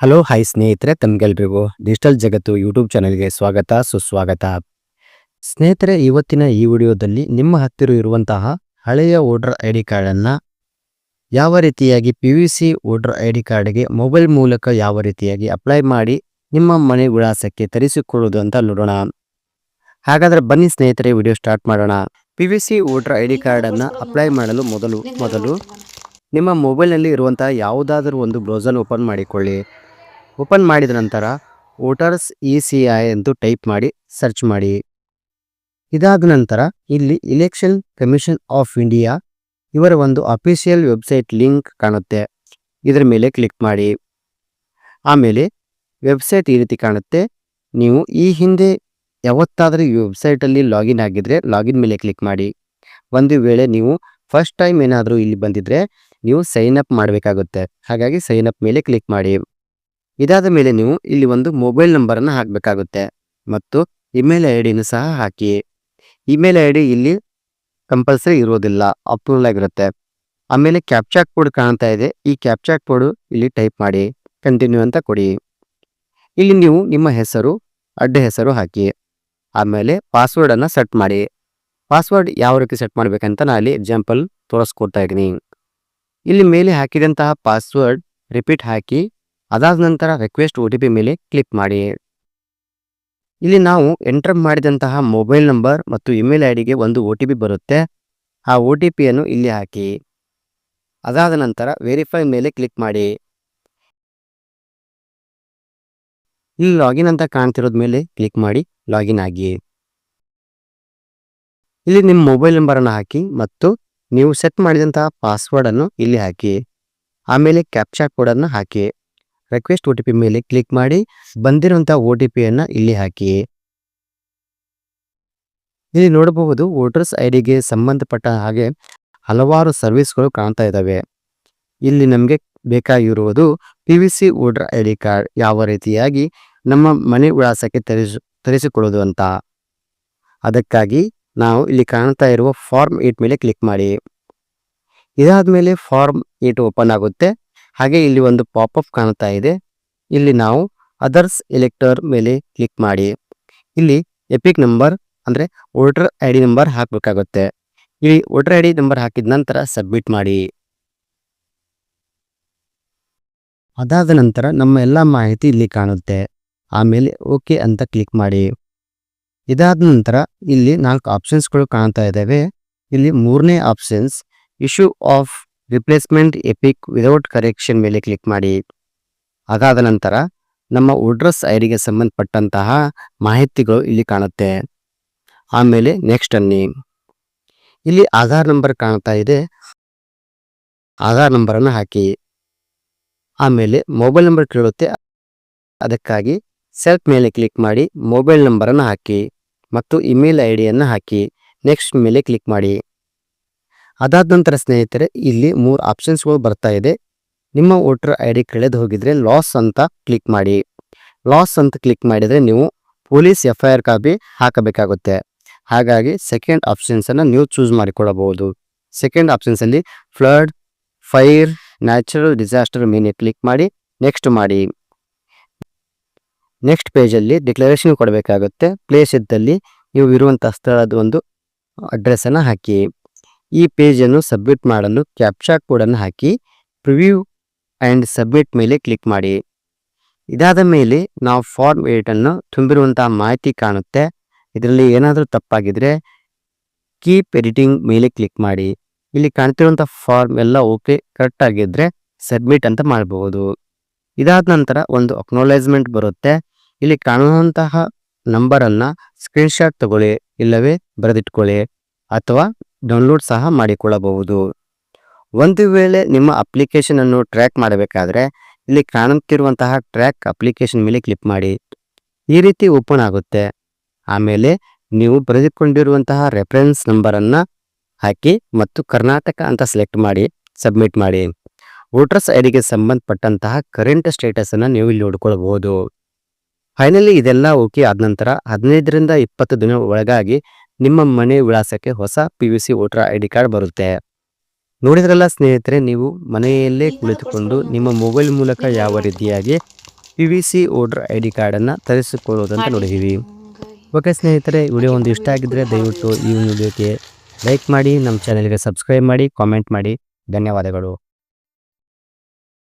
Hello, hi ಸ್ನೇಹಿತರೆ, ತಮ್ಗೆಲ್ರಿಗೂ digital ಜಗತ್ತು YouTube ಚಾನಲ್ಗೆ ಸ್ವಾಗತ, ಸುಸ್ವಾಗತ. ಸ್ನೇಹಿತರೆ, ಇವತ್ತಿನ ಈ ವಿಡಿಯೋದಲ್ಲಿ ನಿಮ್ಮ ಹತ್ತಿರ ಇರುವಂತಹ ಹಳೆಯ ವೋಟರ್ ಐ ಡಿ ಕಾರ್ಡನ್ನು ಯಾವ ರೀತಿಯಾಗಿ P V C voter I D ಕಾರ್ಡ್ಗೆ ಮೊಬೈಲ್ ಮೂಲಕ ಯಾವ ರೀತಿಯಾಗಿ ಅಪ್ಲೈ ಮಾಡಿ ನಿಮ್ಮ ಮನೆ ವಿಳಾಸಕ್ಕೆ ತರಿಸಿಕೊಳ್ಳುವುದು ಅಂತ ನೋಡೋಣ. ಹಾಗಾದರೆ ಬನ್ನಿ ಸ್ನೇಹಿತರೆ, ವಿಡಿಯೋ ಸ್ಟಾರ್ಟ್ ಮಾಡೋಣ. P V C voter I D ಕಾರ್ಡನ್ನು ಅಪ್ಲೈ ಮಾಡಲು ಮೊದಲು ಮೊದಲು ನಿಮ್ಮ ಮೊಬೈಲ್ನಲ್ಲಿ ಇರುವಂತಹ ಯಾವುದಾದರೂ ಒಂದು ಬ್ರೌಸರ್ ಓಪನ್ ಮಾಡಿಕೊಳ್ಳಿ. ಓಪನ್ ಮಾಡಿದ ನಂತರ ವೋಟರ್ಸ್ ಇ ಸಿ ಐ ಎಂದು ಟೈಪ್ ಮಾಡಿ ಸರ್ಚ್ ಮಾಡಿ. ಇದಾದ ನಂತರ ಇಲ್ಲಿ ಇಲೆಕ್ಷನ್ ಕಮಿಷನ್ ಆಫ್ ಇಂಡಿಯಾ ಇವರ ಒಂದು ಅಫಿಷಿಯಲ್ ವೆಬ್ಸೈಟ್ ಲಿಂಕ್ ಕಾಣುತ್ತೆ. ಇದರ ಮೇಲೆ ಕ್ಲಿಕ್ ಮಾಡಿ. ಆಮೇಲೆ ವೆಬ್ಸೈಟ್ ಈ ರೀತಿ ಕಾಣುತ್ತೆ. ನೀವು ಈ ಹಿಂದೆ ಯಾವತ್ತಾದರೂ ಈ ವೆಬ್ಸೈಟಲ್ಲಿ ಲಾಗಿನ್ ಆಗಿದ್ದರೆ ಲಾಗಿನ್ ಮೇಲೆ ಕ್ಲಿಕ್ ಮಾಡಿ. ಒಂದು ವೇಳೆ ನೀವು ಫಸ್ಟ್ ಟೈಮ್ ಏನಾದರೂ ಇಲ್ಲಿ ಬಂದಿದ್ದರೆ ನೀವು ಸೈನ್ ಅಪ್ ಮಾಡಬೇಕಾಗುತ್ತೆ. ಹಾಗಾಗಿ ಸೈನ್ ಅಪ್ ಮೇಲೆ ಕ್ಲಿಕ್ ಮಾಡಿ. ಇದಾದ ಮೇಲೆ ನೀವು ಇಲ್ಲಿ ಒಂದು ಮೊಬೈಲ್ ನಂಬರನ್ನು ಹಾಕಬೇಕಾಗುತ್ತೆ. ಮತ್ತು ಇಮೇಲ್ ಐ ಡಿನೂ ಸಹ ಹಾಕಿ. ಇಮೇಲ್ ಐ ಡಿ ಇಲ್ಲಿ ಕಂಪಲ್ಸರಿ ಇರೋದಿಲ್ಲ, ಅಪ್ರೂವಲ್ ಆಗಿರುತ್ತೆ. ಆಮೇಲೆ ಕ್ಯಾಪ್ಚಾ ಕೋಡ್ ಕಾಣ್ತಾ ಇದೆ. ಈ ಕ್ಯಾಪ್ಚಾ ಕೋಡ್ ಇಲ್ಲಿ ಟೈಪ್ ಮಾಡಿ, ಕಂಟಿನ್ಯೂ ಅಂತ ಕೊಡಿ. ಇಲ್ಲಿ ನೀವು ನಿಮ್ಮ ಹೆಸರು, ಅಡ್ಡ ಹೆಸರು ಹಾಕಿ. ಆಮೇಲೆ ಪಾಸ್ವರ್ಡನ್ನು ಸೆಟ್ ಮಾಡಿ. ಪಾಸ್ವರ್ಡ್ ಯಾವ ರೀತಿ ಸೆಟ್ ಮಾಡಬೇಕಂತ ನಾನು ಅಲ್ಲಿ ಎಕ್ಸಾಂಪಲ್ ತೋರಿಸ್ಕೊಡ್ತಾ ಇದ್ದೀನಿ. ಇಲ್ಲಿ ಮೇಲೆ ಹಾಕಿದಂತಹ ಪಾಸ್ವರ್ಡ್ ರಿಪೀಟ್ ಹಾಕಿ ಅದಾದ ನಂತರ ರಿಕ್ವೆಸ್ಟ್ ಒ ಟಿ ಪಿ ಮೇಲೆ ಕ್ಲಿಕ್ ಮಾಡಿ. ಇಲ್ಲಿ ನಾವು ಎಂಟರ್ ಮಾಡಿದಂತಹ ಮೊಬೈಲ್ ನಂಬರ್ ಮತ್ತು ಇಮೇಲ್ ಐ ಡಿಗೆ ಒಂದು ಒ ಟಿ ಪಿ ಬರುತ್ತೆ. ಆ ಒ ಟಿ ಪಿಯನ್ನು ಇಲ್ಲಿ ಹಾಕಿ. ಅದಾದ ನಂತರ ವೆರಿಫೈ ಮೇಲೆ ಕ್ಲಿಕ್ ಮಾಡಿ. ಇಲ್ಲಿ ಲಾಗಿನ್ ಅಂತ ಕಾಣ್ತಿರೋದ ಮೇಲೆ ಕ್ಲಿಕ್ ಮಾಡಿ ಲಾಗಿನ್ ಆಗಿ. ಇಲ್ಲಿ ನಿಮ್ಮ ಮೊಬೈಲ್ ನಂಬರನ್ನು ಹಾಕಿ ಮತ್ತು ನೀವು ಸೆಟ್ ಮಾಡಿದಂತಹ ಪಾಸ್ವರ್ಡನ್ನು ಇಲ್ಲಿ ಹಾಕಿ. ಆಮೇಲೆ ಕ್ಯಾಪ್ಚಾ ಕೋಡನ್ನು ಹಾಕಿ. ರಿಕ್ವೆಸ್ಟ್ ಒ ಟಿ ಪಿ ಮೇಲೆ ಕ್ಲಿಕ್ ಮಾಡಿ ಬಂದಿರುವಂತಹ ಒ ಟಿ ಪಿಯನ್ನು ಇಲ್ಲಿ ಹಾಕಿ. ಇಲ್ಲಿ ನೋಡಬಹುದು ವೋಟರ್ಸ್ ಐ ಡಿಗೆ ಸಂಬಂಧಪಟ್ಟ ಹಾಗೆ ಹಲವಾರು ಸರ್ವಿಸ್ಗಳು ಕಾಣ್ತಾ ಇದ್ದಾವೆ ಇಲ್ಲಿ ನಮಗೆ ಬೇಕಾಗಿರುವುದು P V C voter I D card ಯಾವ ರೀತಿಯಾಗಿ ನಮ್ಮ ಮನೆ ವಿಳಾಸಕ್ಕೆ ತರಿಸು, ತರಿಸಿಕೊಳ್ಳೋದು ಅಂತ. ಅದಕ್ಕಾಗಿ ನಾವು ಇಲ್ಲಿ ಕಾಣ್ತಾ ಇರುವ ಫಾರ್ಮ್ ಏಟ್ ಮೇಲೆ ಕ್ಲಿಕ್ ಮಾಡಿ. ಇದಾದ ಮೇಲೆ ಫಾರ್ಮ್ ಏಟ್ ಓಪನ್ ಆಗುತ್ತೆ. ಹಾಗೆ ಇಲ್ಲಿ ಒಂದು ಪಾಪಪ್ ಕಾಣ್ತಾ ಇದೆ. ಇಲ್ಲಿ ನಾವು ಅದರ್ಸ್ ಎಲೆಕ್ಟರ್ ಮೇಲೆ ಕ್ಲಿಕ್ ಮಾಡಿ. ಇಲ್ಲಿ ಎಪಿಕ್ ನಂಬರ್ ಅಂದರೆ ವೋಟರ್ ಐ ಡಿ ನಂಬರ್ ಹಾಕಬೇಕಾಗುತ್ತೆ. ಇಲ್ಲಿ ವೋಟರ್ ಐ ಡಿ ನಂಬರ್ ಹಾಕಿದ ನಂತರ ಸಬ್ಮಿಟ್ ಮಾಡಿ. ಅದಾದ ನಂತರ ನಮ್ಮ ಎಲ್ಲ ಮಾಹಿತಿ ಇಲ್ಲಿ ಕಾಣುತ್ತೆ. ಆಮೇಲೆ ಓಕೆ ಅಂತ ಕ್ಲಿಕ್ ಮಾಡಿ. ಇದಾದ ನಂತರ ಇಲ್ಲಿ ನಾಲ್ಕು ಆಪ್ಷನ್ಸ್ಗಳು ಕಾಣ್ತಾ ಇದ್ದಾವೆ ಇಲ್ಲಿ ಮೂರನೇ options issue of replacement EPIC without correction ಮೇಲೆ ಕ್ಲಿಕ್ ಮಾಡಿ. ಅದಾದ ನಂತರ ನಮ್ಮ ಉಡ್ರಸ್ ಐ ಡಿಗೆ ಸಂಬಂಧಪಟ್ಟಂತಹ ಮಾಹಿತಿಗಳು ಇಲ್ಲಿ ಕಾಣುತ್ತೆ. ಆಮೇಲೆ ನೆಕ್ಸ್ಟ್ ಅನ್ನಿ. ಇಲ್ಲಿ ಆಧಾರ್ ನಂಬರ್ ಕಾಣ್ತಾ ಇದೆ. ಆಧಾರ್ ನಂಬರನ್ನು ಹಾಕಿ. ಆಮೇಲೆ ಮೊಬೈಲ್ ನಂಬರ್ ಕೇಳುತ್ತೆ. ಅದಕ್ಕಾಗಿ ಸೆಲ್ಫ್ ಮೇಲೆ ಕ್ಲಿಕ್ ಮಾಡಿ ಮೊಬೈಲ್ ನಂಬರನ್ನು ಹಾಕಿ. ಮತ್ತು ಇಮೇಲ್ ಐ ಡಿಯನ್ನು ಹಾಕಿ. ನೆಕ್ಸ್ಟ್ ಮೇಲೆ ಕ್ಲಿಕ್ ಮಾಡಿ. ಅದಾದ ನಂತರ ಸ್ನೇಹಿತರೆ, ಇಲ್ಲಿ ಮೂರು ಆಪ್ಷನ್ಸ್ಗಳು ಬರ್ತಾ ಇದೆ. ನಿಮ್ಮ ವೋಟರ್ ಐ ಡಿ ಕಳೆದು ಹೋಗಿದ್ರೆ ಲಾಸ್ ಅಂತ ಕ್ಲಿಕ್ ಮಾಡಿ. ಲಾಸ್ ಅಂತ ಕ್ಲಿಕ್ ಮಾಡಿದರೆ ನೀವು police F I R copy ಹಾಕಬೇಕಾಗುತ್ತೆ. ಹಾಗಾಗಿ ಸೆಕೆಂಡ್ ಆಪ್ಷನ್ಸನ್ನು ನೀವು ಚೂಸ್ ಮಾಡಿಕೊಳ್ಳಬಹುದು. ಸೆಕೆಂಡ್ ಆಪ್ಷನ್ಸಲ್ಲಿ ಫ್ಲಡ್ ಫೈರ್ ನ್ಯಾಚುರಲ್ ಡಿಸಾಸ್ಟರ್ ಮೇಲೆ ಕ್ಲಿಕ್ ಮಾಡಿ ನೆಕ್ಸ್ಟ್ ಮಾಡಿ. ನೆಕ್ಸ್ಟ್ ಪೇಜಲ್ಲಿ ಡಿಕ್ಲರೇಷನ್ ಕೊಡಬೇಕಾಗುತ್ತೆ. ಪ್ಲೇಸ್ ಇದ್ದಲ್ಲಿ ನೀವು ಇರುವಂಥ ಸ್ಥಳದ ಒಂದು ಅಡ್ರೆಸ್ಸನ್ನು ಹಾಕಿ. ಈ ಪೇಜನ್ನು ಸಬ್ಮಿಟ್ ಮಾಡಲು ಕ್ಯಾಪ್ಚಾ ಕೋಡನ್ನು ಹಾಕಿ, ಪ್ರಿವ್ಯೂ ಆ್ಯಂಡ್ ಸಬ್ಮಿಟ್ ಮೇಲೆ ಕ್ಲಿಕ್ ಮಾಡಿ. ಇದಾದ ಮೇಲೆ ನಾವು ಫಾರ್ಮ್ ಏಟನ್ನು ತುಂಬಿರುವಂಥ ಮಾಹಿತಿ ಕಾಣುತ್ತೆ. ಇದರಲ್ಲಿ ಏನಾದರೂ ತಪ್ಪಾಗಿದ್ರೆ ಕೀಪ್ ಎಡಿಟಿಂಗ್ ಮೇಲೆ ಕ್ಲಿಕ್ ಮಾಡಿ. ಇಲ್ಲಿ ಕಾಣ್ತಿರುವಂಥ ಫಾರ್ಮ್ ಎಲ್ಲ ಓಕೆ, ಕರೆಕ್ಟ್ ಆಗಿದ್ರೆ ಸಬ್ಮಿಟ್ ಅಂತ ಮಾಡಬಹುದು ಇದಾದ ನಂತರ ಒಂದು ಅಕ್ನಾಲೇಜ್ಮೆಂಟ್ ಬರುತ್ತೆ. ಇಲ್ಲಿ ಕಾಣುವಂತಹ ನಂಬರನ್ನು ಸ್ಕ್ರೀನ್ಶಾಟ್ ತಗೊಳ್ಳಿ, ಇಲ್ಲವೇ ಬರೆದಿಟ್ಕೊಳ್ಳಿ, ಅಥವಾ ಡೌನ್ಲೋಡ್ ಸಹ ಮಾಡಿಕೊಳ್ಳಬಹುದು. ಒಂದು ವೇಳೆ ನಿಮ್ಮ ಅಪ್ಲಿಕೇಶನನ್ನು ಟ್ರ್ಯಾಕ್ ಮಾಡಬೇಕಾದ್ರೆ ಇಲ್ಲಿ ಕಾಣುತ್ತಿರುವಂತಹ ಟ್ರ್ಯಾಕ್ ಅಪ್ಲಿಕೇಶನ್ ಮೇಲೆ ಕ್ಲಿಕ್ ಮಾಡಿ. ಈ ರೀತಿ ಓಪನ್ ಆಗುತ್ತೆ. ಆಮೇಲೆ ನೀವು ಬರೆದುಕೊಂಡಿರುವಂತಹ ರೆಫರೆನ್ಸ್ ನಂಬರನ್ನು ಹಾಕಿ ಮತ್ತು ಕರ್ನಾಟಕ ಅಂತ ಸೆಲೆಕ್ಟ್ ಮಾಡಿ, ಸಬ್ಮಿಟ್ ಮಾಡಿ. ವೋಟರ್ಸ್ ಐ ಡಿಗೆ ಸಂಬಂಧಪಟ್ಟಂತಹ ಕರೆಂಟ್ ಸ್ಟೇಟಸನ್ನು ನೀವು ಇಲ್ಲಿ ನೋಡ್ಕೊಳ್ಬಹುದು ಫೈನಲಿ ಇದೆಲ್ಲ ಓಕೆ ಆದ ನಂತರ ಹದಿನೈದರಿಂದ ಇಪ್ಪತ್ತು ದಿನ ಒಳಗಾಗಿ ನಿಮ್ಮ ಮನೆ ವಿಳಾಸಕ್ಕೆ ಹೊಸ P U C voter I D card ಬರುತ್ತೆ. ನೋಡಿದ್ರಲ್ಲ ಸ್ನೇಹಿತರೆ ನೀವು ಮನೆಯಲ್ಲೇ ಕುಳಿತುಕೊಂಡು ನಿಮ್ಮ ಮೊಬೈಲ್ ಮೂಲಕ ಯಾವ ರೀತಿಯಾಗಿ P V C voter I D ಕಾರ್ಡನ್ನು ತರಿಸಿಕೊಳ್ಳುವುದಂತ ನೋಡಿದ್ದೀವಿ. ಓಕೆ ಸ್ನೇಹಿತರೆ ವಿಡಿಯೋ ಒಂದು ಇಷ್ಟ ಆಗಿದ್ದರೆ ದಯವಿಟ್ಟು ಈ ವಿಡಿಯೋಕ್ಕೆ ಲೈಕ್ ಮಾಡಿ ನಮ್ಮ ಚಾನಲ್ಗೆ ಸಬ್ಸ್ಕ್ರೈಬ್ ಮಾಡಿ ಕಾಮೆಂಟ್ ಮಾಡಿ. ಧನ್ಯವಾದಗಳು.